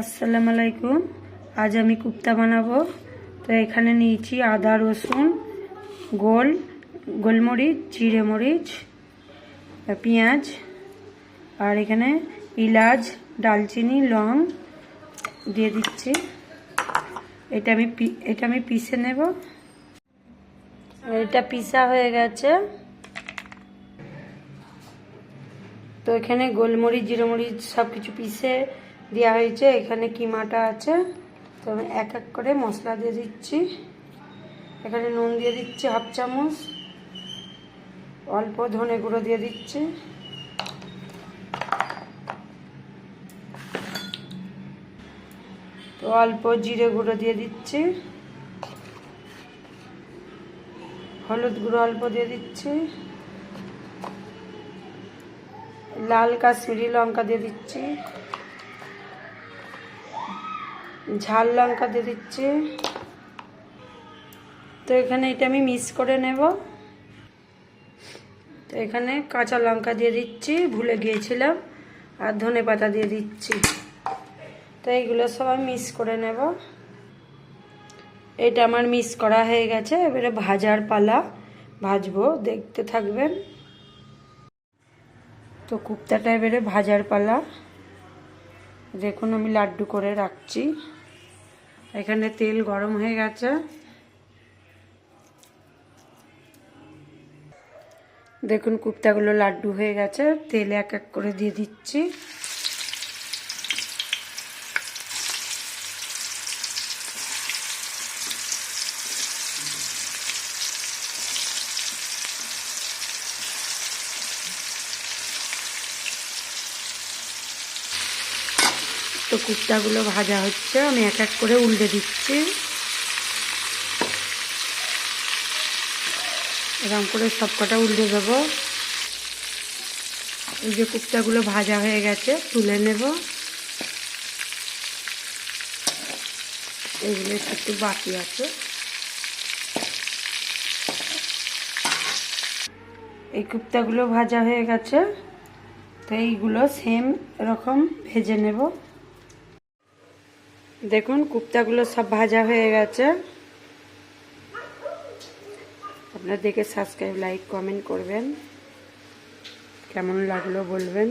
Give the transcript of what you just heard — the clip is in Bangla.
আসসালামু আলাইকুম। আজ আমি কুপ্তা বানাবো। তো এখানে নিয়েছি আদা, রসুন, গোল, গোলমরিচ, জিরে মরিচ, পেঁয়াজ, আর এখানে ইলাচ, ডালচিনি, লং দিয়ে দিচ্ছি। এটা আমি এটা আমি পিষে নেব। এটা পিসা হয়ে গেছে। তো এখানে গোলমরিচ, জিরে মরিচ সব কিছু পিষে দেওয়া হয়েছে, এখানে কিমাটা আছে। তো আমি এক এক করে মশলা দিয়ে দিচ্ছি। এখানে নুন দিয়ে দিচ্ছি হাফ চামচ। অল্প ধনে গুঁড়ো দিয়ে দিচ্ছি। তো অল্প জিরে গুঁড়ো দিয়ে দিচ্ছি। হলুদ গুঁড়ো অল্প দিয়ে দিচ্ছি। লাল কাশ্মীরি লঙ্কা দিয়ে দিচ্ছি। ঝাল লঙ্কা দিয়ে দিচ্ছি। তো এখানে এটা আমি মিক্স করে নেব। তো এখানে কাঁচা লঙ্কা দিয়ে দিচ্ছি, ভুলে গিয়েছিলাম। আর ধনে পাতা দিয়ে দিচ্ছি। তো এইগুলো সব আমি মিক্স করে নেব। এটা আমার মিক্স করা হয়ে গেছে। এবারে ভাজার পালা ভাজবো, দেখতে থাকবেন। তো কুপ্তাটা এবারে ভাজার পালা। দেখুন আমি লাড্ডু করে রাখছি। এখানে তেল গরম হয়ে গেছে। দেখুন, কুপ্তাগুলো লাড্ডু হয়ে গেছে। তেলে এক এক করে দিয়ে দিচ্ছি। তো কুপ্তাগুলো ভাজা হচ্ছে, আমি এক এক করে উল্টে দিচ্ছি। এরকম করে সব কটা উল্টে দেবো। এই যে কুপ্তাগুলো ভাজা হয়ে গেছে, তুলে নেব। এগুলো একটু বাকি আছে। এই কুপ্তাগুলো ভাজা হয়ে গেছে, তো এইগুলো সেম এরকম ভেজে নেব। দেখুন, কুপ্তাগুলো সব ভাজা হয়ে গেছে। আপনার দেখে সাবস্ক্রাইব লাইক কমেন্ট করবেন। কেমন লাগল বলবেন?